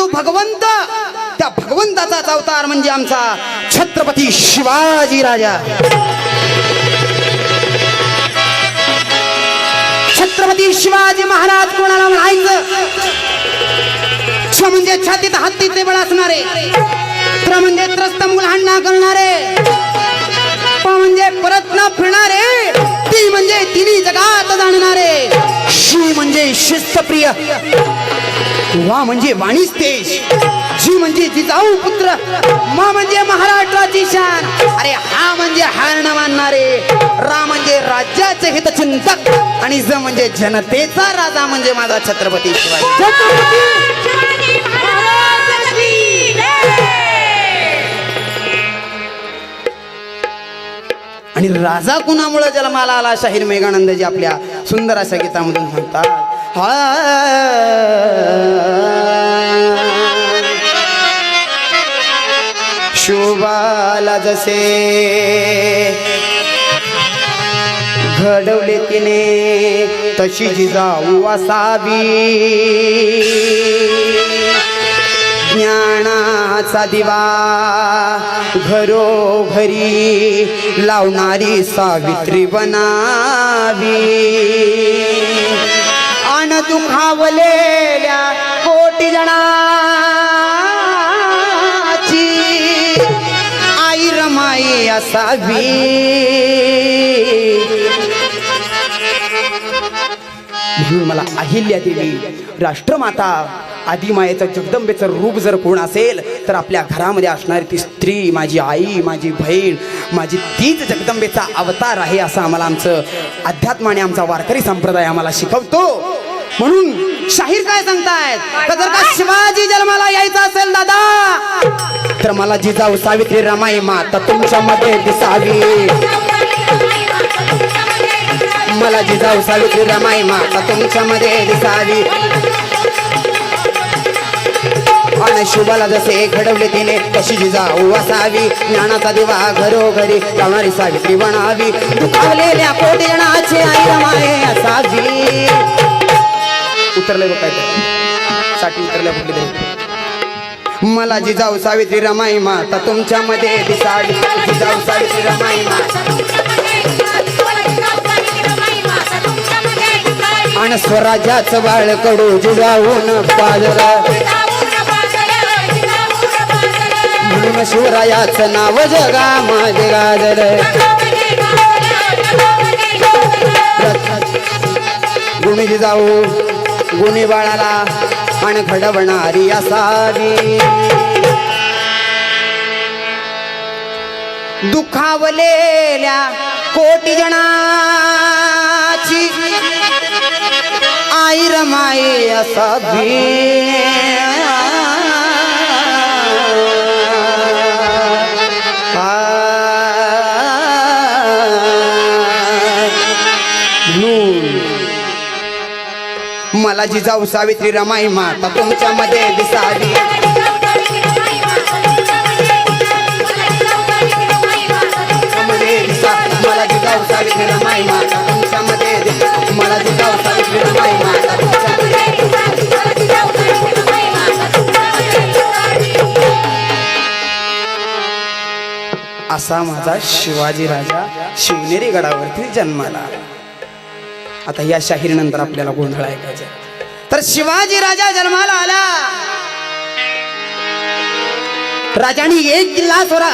तो भगवंत. त्या भगवंताचाच अवतार म्हणजे आमचा छत्रपती शिवाजी राजा. छत्रपती शिवाजी महाराज कोणाला म्हणायचं? क्ष म्हणजे छातीत हत्तीचे बळ असणारे. त्र म्हणजे त्रस्त मुलांना करणारे. प म्हणजे परत न फिरणारे. ती म्हणजे तिन्ही जगात जाणणारे. शी म्हणजे शिस्तप्रिय. वा म्हणजे वाणीच देश जी म्हणजे जिजाऊ पुत्र मा म्हणजे महाराष्ट्राची शान. अरे हा म्हणजे हार न मानणारे रा म्हणजे राज्याचे हितचिंतक आणि ज म्हणजे जनतेचा राजा म्हणजे माझा छत्रपती शिवाजी. आणि राजा कुणामुळे जन्माला आला? शाहीर मेघानंदजी आपल्या सुंदर अशा गीतामधून सांगतात. हा शुभाला जसे घडवले तिने तशी जिजाऊ असावी. ज्ञानाचा दिवा घरोघरी लावणारी सावित्री बनावी. दुखावलेल्या कोटी जणाची. आई रमाई असावी. म्हणून मला अहिल्या देवी राष्ट्रमाता आदिमायेचं जगदंबेचं रूप जर कोण असेल तर आपल्या घरामध्ये असणारी ती स्त्री माझी आई माझी बहीण माझी तीच जगदंबेचा अवतार आहे असं आम्हाला आमचं अध्यात्माने आमचा वारकरी संप्रदाय आम्हाला शिकवतो. म्हणून शाहीर काय सांगतायत? का जर का शिवाजी जन्माला यायचा असेल दादा तर मला जिजाऊ सावित्री रमाई माता तुमच्यामध्ये दिसावी. मला जिजाऊ सावित्री रमाई माता तुमच्यामध्ये दिसावी. आणि शुभाला जसे घडवले तिने तशी जिजाऊ असावी. ज्ञानाचा दिवा घरोघरी लावणारी सावित्री बनावी. दुखावलेल्या कोटी जणाची आई रमाई असावी. उतरलंय बघ काय साठी उतरल्या कुठली तरी. मला जिजाऊ सावित्री रमाई माता तुमच्या मध्ये दिसावी जिजाऊ सावित्री रमाई माता. आणि स्वराज्याचं बाळ कडू जिजाऊन पाजला. म्हणून शिवरायाच नाव जगामध्ये गाजल. गुणी जिजाऊ गुणी बाळाला आणि घडवणारी असावी. दुखावलेल्या कोटी जणाची आई रमाई असावी. मला जिजाऊ सावित्री रमाई माता तुमच्यामध्ये दिसावी तुमच्यामध्ये दिसा मला जिजाऊ सावित्री रमाई माता तुमच्यामध्ये दिसा मला जिजाऊ सावित्री रमाई माता तुमच्यामध्ये असा माझा शिवाजी राजा शिवनेरी गडावरती जन्माला. आता या शाहिरीनंतर आपल्याला गोंधळ ऐकायचा तर शिवाजी राजा जन्माला आला. राजाने एक किल्ला सोरा